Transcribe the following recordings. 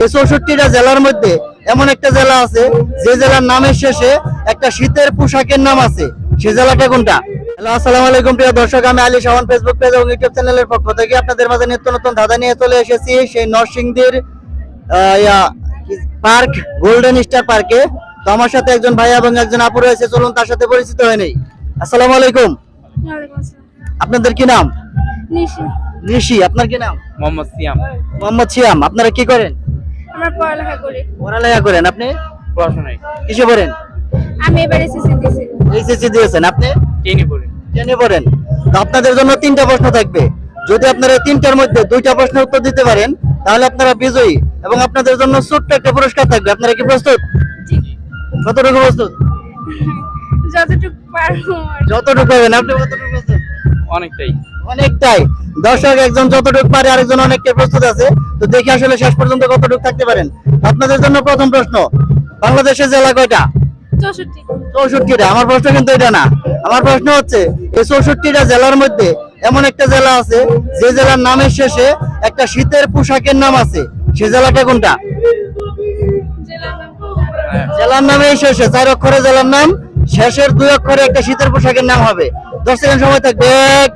এই চৌষট্টিটা জেলার মধ্যে এমন একটা জেলা আছে যে জেলার নামের শেষে একটা শীতের পোশাকের নাম আছে। সে জেলাটা কোনটা? হ্যালো আসসালামু আলাইকুম প্রিয় দর্শক আমি আলী শাহন ফেসবুক পেজ এবং ইউটিউব চ্যানেলের পক্ষ থেকে আপনাদের মাঝে নিত্য নতুন ধাঁধা নিয়ে চলে এসেছি সেই নরসিংদীর আহ, পার্ক গোল্ডেন স্টার পার্কে তো আমার সাথে একজন ভাই এবং একজন আপু রয়েছে চলুন তার সাথে পরিচিত হয়ে নেই। আসসালামু আলাইকুম। আপনাদের কি নাম? নিশি। ঋষি আপনার কি নাম? মোহাম্মদ সিয়াম। মোহাম্মদ সিয়াম আপনারা কি করেন? আমরা পড়ালেখা করি। পড়ালেখা করেন আপনি? পড়াশোনায় কিসে পড়েন? আমি এবার এসএসসি দিছি এইচএসসি দিয়েছেন আপনি? টেনে পড়ি। জেনে পড়েন। তো আপনাদের জন্য তিনটা প্রশ্ন থাকবে। যদি আপনারা তিনটার মধ্যে দুইটা প্রশ্নের উত্তর দিতে পারেন তাহলে আপনারা বিজয়ী এবং আপনাদের জন্য ছোট্ট একটা পুরস্কার থাকবে। আপনারা কি প্রস্তুত? জি। কতটুকু প্রস্তুত? যতটুকু পারব যতটুকু পাবেন আপনি কতটুকু প্রস্তুত? অনেকটাই। অনেকটাই। দর্শক একজন যতটুকু পারে আরেকজন অনেকটাই প্রস্তুত আছে। তো দেখি আসলে শেষ পর্যন্ত কতটুকু থাকতে পারেন। আপনাদের জন্য প্রথম প্রশ্ন বাংলাদেশের জেলা কয়টা? চৌষট্টিটা। আমার প্রশ্ন কিন্তু এটা না। আমার প্রশ্ন হচ্ছে এই চৌষট্টিটা জেলার মধ্যে এমন একটা জেলা আছে যে জেলার নামের শেষে একটা শীতের পোশাকের নাম আছে। সে জেলাটা কোনটা? জেলার নাম হ্যাঁ। নামের শেষে চার অক্ষরে জেলার নাম শেষের দুই অক্ষরে একটা শীতের পোশাকের নাম হবে। দশ সেকেন্ড সময় থাকবে। এক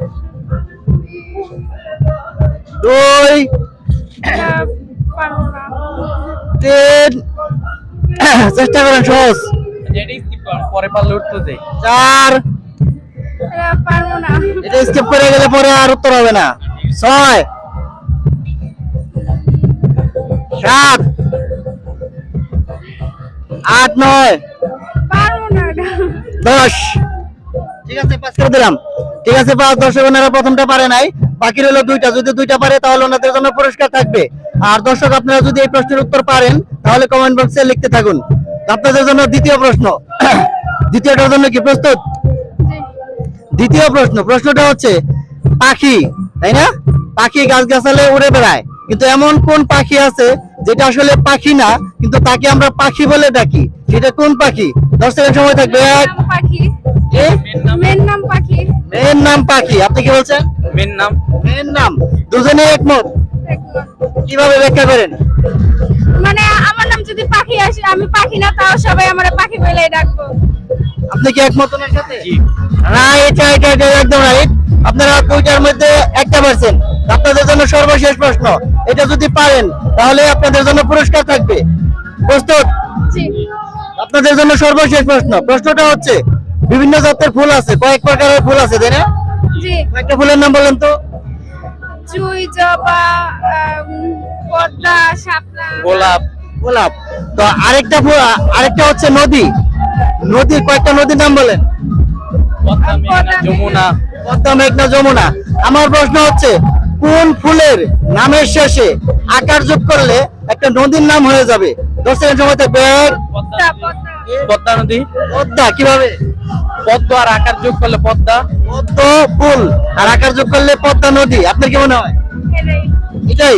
দুই তিন। চেষ্টা করেন সহজ। পরে পারলে উঠতে দেই চার। এটা পারব না এটা স্কিপ করে গেলে পরে আর উত্তর হবে না। ছয়। সাত। আট নয়। দশ। ঠিক আছে পাঁচ করে দিলাম। ঠিক আছে পাঁচ দর্শক ওনারা প্রথমটা পারে নাই। বাকি রইল দুইটা। যদি দুইটা পারে তাহলে ওনাদের জন্য পুরস্কার থাকবে। আর দর্শক আপনারা যদি এই প্রশ্নের উত্তর পারেন তাহলে কমেন্ট বক্সে লিখতে থাকুন। আপনাদের জন্য দ্বিতীয় প্রশ্ন। দ্বিতীয়টার জন্য কি প্রস্তুত? দ্বিতীয় প্রশ্ন। প্রশ্নটা হচ্ছে পাখি তাই না? পাখি গাছ গাছালে উড়ে বেড়ায়। কিন্তু এমন কোন পাখি আছে যেটা আসলে পাখি না কিন্তু তাকে আমরা পাখি বলে ডাকি? সেটা কোন পাখি? দশ সেকেন্ড সময় থাকবে মেন নাম পাখি। মেয়ের নাম পাখি। আপনি কি বলছেন? মেন নাম? মেয়ের নাম? দুজনে একমত। কীভাবে ব্যাখ্যা করেন? মানে আমার নাম যদি পাখি আসে আমি পাখি না তাও সবাই আমার পাখি বলে ডাকবো। আপনি কি একমত ওনার সাথে? জি। রাইট রাইট রাইট একদম রাইট আপনারা দুইটার মধ্যে একটা পারছেন। আপনাদের জন্য সর্বশেষ প্রশ্ন। এটা যদি পারেন তাহলে আপনাদের জন্য পুরস্কার থাকবে। প্রস্তুত? আপনাদের জন্য সর্বশেষ প্রশ্ন। প্রশ্নটা হচ্ছে বিভিন্ন জাতের ফুল আছে কয়েক প্রকারের ফুল আছে তাই না? জি। কয়েকটা ফুলের নাম বলেন তো। জুই জবা পদ্মা শাপলা। গোলাপ। গোলাপ। তো আরেকটা আরেকটা হচ্ছে নদী। নদীর কয়েকটা নদীর নাম বলেন। যমুনা। পদ্মা মেঘনা যমুনা। আমার প্রশ্ন হচ্ছে কোন ফুলের নামের শেষে আকার যোগ করলে একটা নদীর নাম হয়ে যাবে? দশ সেকেন্ড সময় থাকবে পদ্মা নদী। পদ্মা কীভাবে? পদ্ম আর আকার যোগ করলে পদ্মা? পদ্ম ফুল। আর আকার যোগ করলে পদ্মা নদী। আপনার কি মনে হয়? এটাই।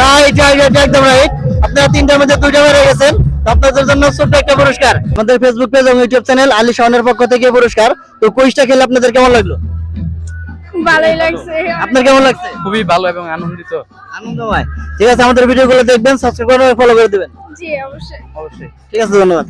রাইট রাইট রাইট একদম রাইট আপনারা তিনটার মধ্যে দুইটা বেড়ে গেছেন। আপনাদের জন্য ছোট্ট একটা পুরস্কার। আমাদের ফেসবুক পেজ এবং ইউটিউব চ্যানেল আলী শাহনের পক্ষ থেকে পুরস্কার। তো কুইজটা খেলে আপনাদের কেমন লাগল? ভালোই লাগছে। আপনার কেমন লাগছে? খুবই ভালো এবং আনন্দিত। আনন্দময়। ঠিক আছে আমাদের ভিডিওগুলো দেখবেন সাবস্ক্রাইব করে ফলো করে দিবেন। জি অবশ্যই। অবশ্যই। ঠিক আছে ধন্যবাদ।